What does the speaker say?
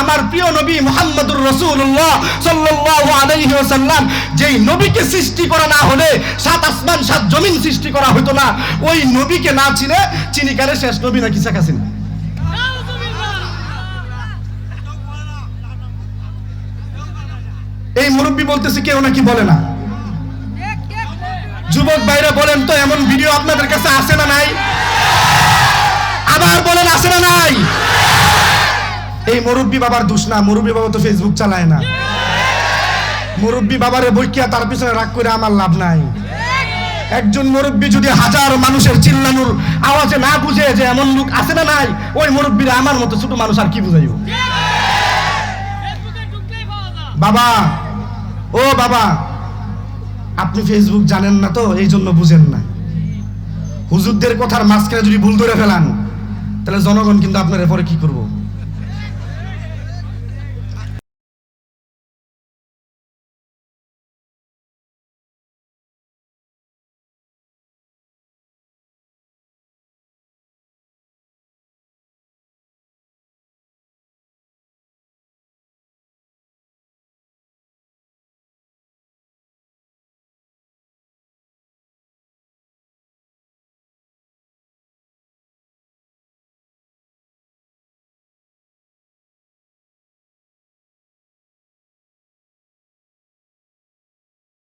আমার প্রিয় নবী মোহাম্মদুর রসুল্লাহ সাল্লাল্লাহু আলাইহি ওয়াসাল্লাম, যেই নবীকে সৃষ্টি করা না হলে, সাত আসমান, সাত জমিন সৃষ্টি করা হতো না। ওই নবীকে না চিনে চিনি কারে শেষ নবী নাকি শেখ হাসিনা। এই মুরব্বী বলতেছে, কেউ নাকি বলে না। যুবক বাইরে বলেন তো, এমন ভিডিও আপনাদের কাছে আসে না নাই আবার বলেন আসে না নাই এই মুরব্বী বাবার দোষ না, মুরব্বী বাবা তো ফেসবুক চালায় না। মুরব্বী বাবারে বইকিয়া তার পিছনে রাগ করে আমার লাভ নাই। একজন মুরব্বী যদি হাজার মানুষের চিল্লানোর আওয়াজে না বুঝে যে এমন লোক আছে না নাই, ওই মুরব্বীরা আমার মতো ছোট মানুষ আর কি বুঝাইব? বাবা, ও বাবা, আপনি ফেসবুক জানেন না তো, এই জন্য বুঝেন না। হুজুরদের কথার মাঝখানে যদি ভুল ধরে ফেলান, তাহলে জনগণ কিন্তু আপনার পরে কি করব?